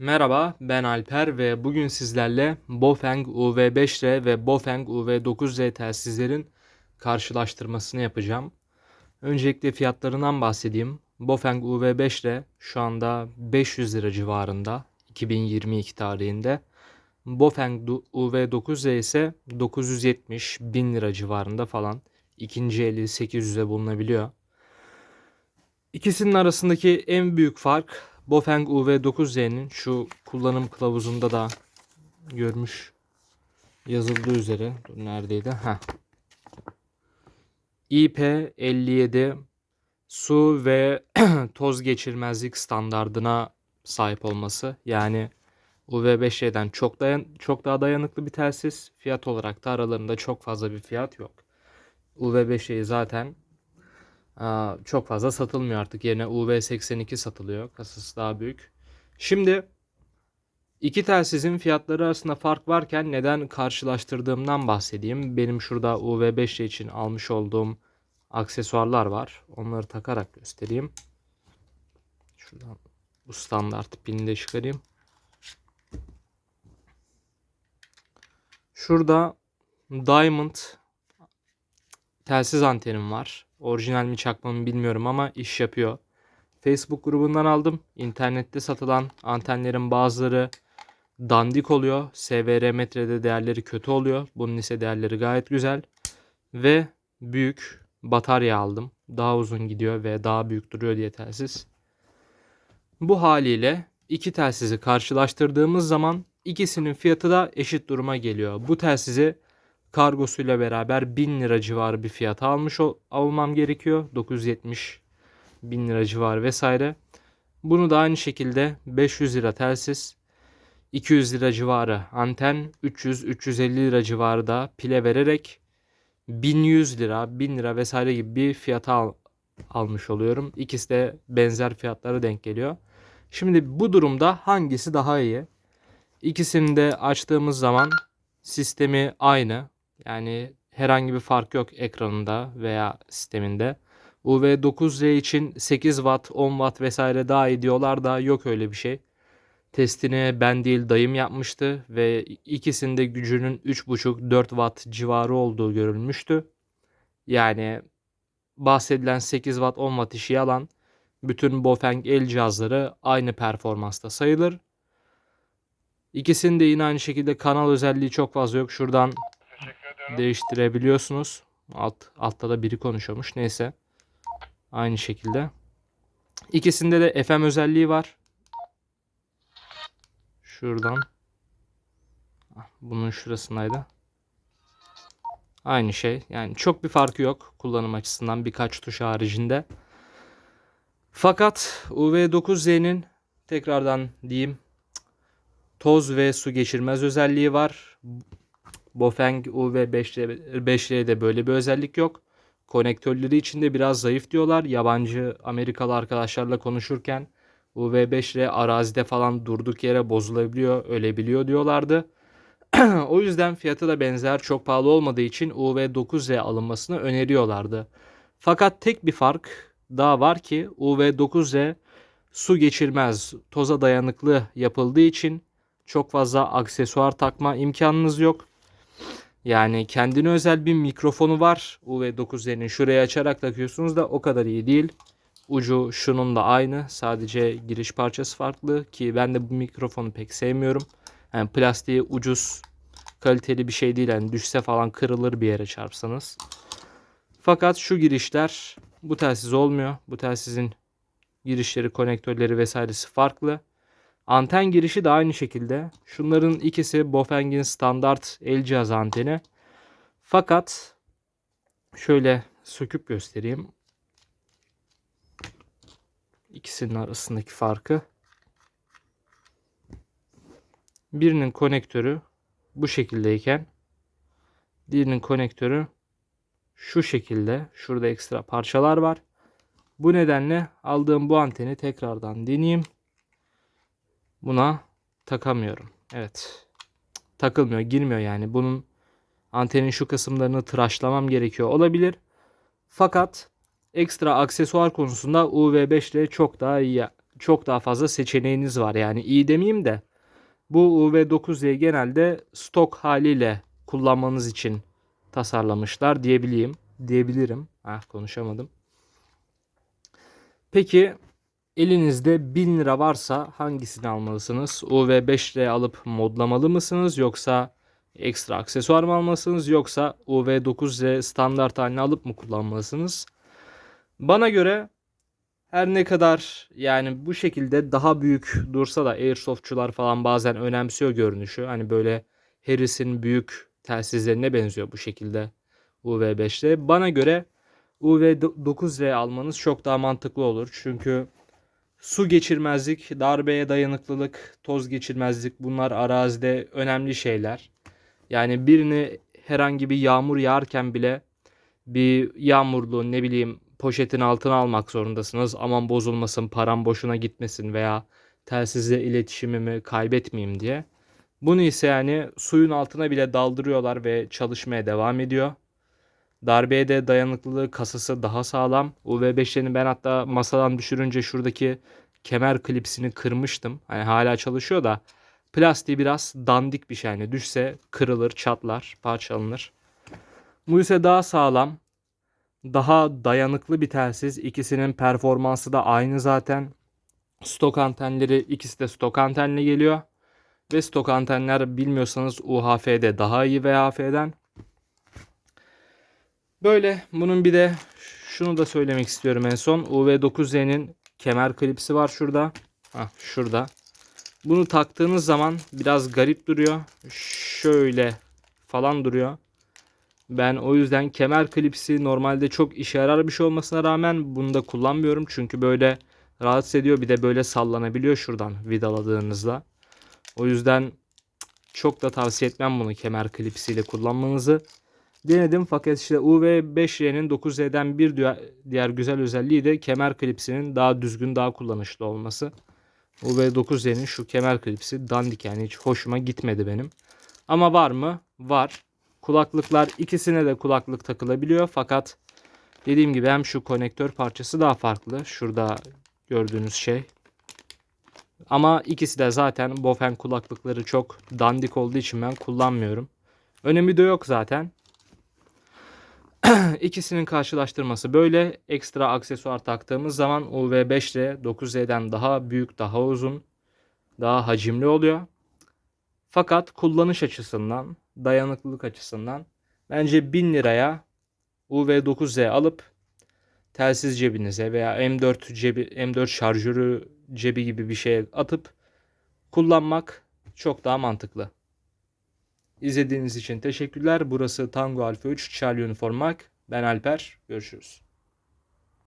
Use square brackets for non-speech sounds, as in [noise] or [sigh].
Merhaba, ben Alper ve bugün sizlerle Bofeng UV5R ve Bofeng UV9R telsizlerin karşılaştırmasını yapacağım. Öncelikle fiyatlarından bahsedeyim. Bofeng UV5R şu anda 500 lira civarında 2022 tarihinde. Bofeng UV9R ise 970 1000 lira civarında falan. İkinci eli 800'e bulunabiliyor. İkisinin arasındaki en büyük fark Bofeng UV9Z'nin şu kullanım kılavuzunda da görmüş yazıldığı üzere dur neredeydi? Ha. IP57 su ve [clears throat] toz geçirmezlik standardına sahip olması. Yani UV5J'den çok dayan çok daha dayanıklı bir telsiz. Fiyat olarak da aralarında çok fazla bir fiyat yok. UV5J zaten çok fazla satılmıyor artık. Yerine UV82 satılıyor. Kasası daha büyük. Şimdi iki telsizin fiyatları arasında fark varken neden karşılaştırdığımdan bahsedeyim. Benim şurada UV5 için almış olduğum aksesuarlar var. Onları takarak göstereyim. Şuradan bu standart pilini de çıkarayım. Şurada Diamond telsiz antenim var. Orijinal mi çakma mı bilmiyorum ama iş yapıyor. Facebook grubundan aldım. İnternette satılan antenlerin bazıları dandik oluyor. SVR metrede değerleri kötü oluyor. Bunun ise değerleri gayet güzel. Ve büyük batarya aldım. Daha uzun gidiyor ve daha büyük duruyor diye telsiz. Bu haliyle iki telsizi karşılaştırdığımız zaman ikisinin fiyatı da eşit duruma geliyor. Bu telsizi kargosuyla beraber 1000 lira civarı bir fiyata almış ol, almam gerekiyor. 970 bin lira civarı vesaire. Bunu da aynı şekilde 500 lira telsiz, 200 lira civarı anten, 300-350 lira civarı da pile vererek 1100 lira, 1000 lira vesaire gibi bir fiyata al, almış oluyorum. İkisi de benzer fiyatlara denk geliyor. Şimdi bu durumda hangisi daha iyi? İkisini de açtığımız zaman sistemi aynı. Yani herhangi bir fark yok ekranında veya sisteminde. UV9R için 8 Watt, 10 Watt vesaire daha iyi diyorlar da yok öyle bir şey. Testini ben değil dayım yapmıştı ve ikisinde gücünün 3.5-4 Watt civarı olduğu görülmüştü. Yani bahsedilen 8 Watt 10 Watt işi yalan. Bütün Bofeng el cihazları aynı performansta sayılır. İkisinin de yine aynı şekilde kanal özelliği çok fazla yok. Şuradan değiştirebiliyorsunuz. Alt, altta da biri konuşuyormuş. Neyse. Aynı şekilde. İkisinde de FM özelliği var. Şuradan. Ah, Bunun şurasındaydı. Aynı şey. Yani çok bir farkı yok kullanım açısından birkaç tuş haricinde. Fakat UV9Z'nin tekrardan diyeyim toz ve su geçirmez özelliği var. Bofeng UV5R'de böyle bir özellik yok. Konektörleri içinde biraz zayıf diyorlar. Yabancı Amerikalı arkadaşlarla konuşurken UV5R arazide falan durduk yere bozulabiliyor, ölebiliyor diyorlardı. [clears throat] o yüzden fiyatı da benzer çok pahalı olmadığı için UV9R alınmasını öneriyorlardı. Fakat tek bir fark daha var ki UV9R su geçirmez, toza dayanıklı yapıldığı için çok fazla aksesuar takma imkanınız yok. Yani kendine özel bir mikrofonu var. UV9Z'nin şuraya açarak takıyorsunuz da o kadar iyi değil. Ucu şunun da aynı. Sadece giriş parçası farklı ki ben de bu mikrofonu pek sevmiyorum. Yani plastiği ucuz, kaliteli bir şey değil. Yani düşse falan kırılır bir yere çarpsanız. Fakat şu girişler bu telsiz olmuyor. Bu telsizin girişleri, konektörleri vesairesi farklı. Anten girişi de aynı şekilde. Şunların ikisi Bofeng'in standart el cihaz anteni. Fakat şöyle söküp göstereyim. İkisinin arasındaki farkı. Birinin konektörü bu şekildeyken diğerinin konektörü şu şekilde. Şurada ekstra parçalar var. Bu nedenle aldığım bu anteni tekrardan deneyeyim buna takamıyorum. Evet. Takılmıyor, girmiyor yani. Bunun antenin şu kısımlarını tıraşlamam gerekiyor olabilir. Fakat ekstra aksesuar konusunda UV5R çok daha iyi çok daha fazla seçeneğiniz var. Yani iyi demeyeyim de bu UV9Z genelde stok haliyle kullanmanız için tasarlamışlar diyebileyim. Diyebilirim. Ah konuşamadım. Peki elinizde 1000 lira varsa hangisini almalısınız? UV5R alıp modlamalı mısınız yoksa ekstra aksesuar mı almalısınız yoksa UV9R standart halini alıp mı kullanmalısınız? Bana göre her ne kadar yani bu şekilde daha büyük dursa da airsoftçular falan bazen önemsiyor görünüşü. Hani böyle Harris'in büyük telsizlerine benziyor bu şekilde UV5'te. Bana göre UV9R almanız çok daha mantıklı olur. Çünkü su geçirmezlik, darbeye dayanıklılık, toz geçirmezlik bunlar arazide önemli şeyler. Yani birini herhangi bir yağmur yağarken bile bir yağmurlu ne bileyim poşetin altına almak zorundasınız. Aman bozulmasın, param boşuna gitmesin veya telsizle iletişimimi kaybetmeyeyim diye. Bunu ise yani suyun altına bile daldırıyorlar ve çalışmaya devam ediyor. Darbeye de dayanıklılığı kasası daha sağlam. UV5'lerini ben hatta masadan düşürünce şuradaki kemer klipsini kırmıştım. Hani hala çalışıyor da plastiği biraz dandik bir şey. Yani düşse kırılır, çatlar, parçalanır. Bu ise daha sağlam. Daha dayanıklı bir telsiz. İkisinin performansı da aynı zaten. Stok antenleri ikisi de stok antenle geliyor. Ve stok antenler bilmiyorsanız UHF'de daha iyi VHF'den. Böyle bunun bir de şunu da söylemek istiyorum en son. UV9Z'nin kemer klipsi var şurada. Hah, şurada. Bunu taktığınız zaman biraz garip duruyor. Şöyle falan duruyor. Ben o yüzden kemer klipsi normalde çok işe yarar bir şey olmasına rağmen bunu da kullanmıyorum. Çünkü böyle rahatsız ediyor. Bir de böyle sallanabiliyor şuradan vidaladığınızda. O yüzden çok da tavsiye etmem bunu kemer klipsiyle kullanmanızı. Denedim fakat işte UV5Y'nin 9Z'den bir diğer güzel özelliği de kemer klipsinin daha düzgün daha kullanışlı olması. UV9Z'nin şu kemer klipsi dandik yani hiç hoşuma gitmedi benim. Ama var mı? Var. Kulaklıklar ikisine de kulaklık takılabiliyor fakat dediğim gibi hem şu konektör parçası daha farklı. Şurada gördüğünüz şey. Ama ikisi de zaten Bofen kulaklıkları çok dandik olduğu için ben kullanmıyorum. Önemi de yok zaten. [clears throat] İkisinin karşılaştırması böyle. Ekstra aksesuar taktığımız zaman UV5 ile 9Z'den daha büyük, daha uzun, daha hacimli oluyor. Fakat kullanış açısından, dayanıklılık açısından bence 1000 liraya UV9Z alıp telsiz cebinize veya M4 cebi M4 şarjörü cebi gibi bir şeye atıp kullanmak çok daha mantıklı. İzlediğiniz için teşekkürler. Burası Tango Alfa 3 Charlie Uniform Mike. Ben Alper. Görüşürüz.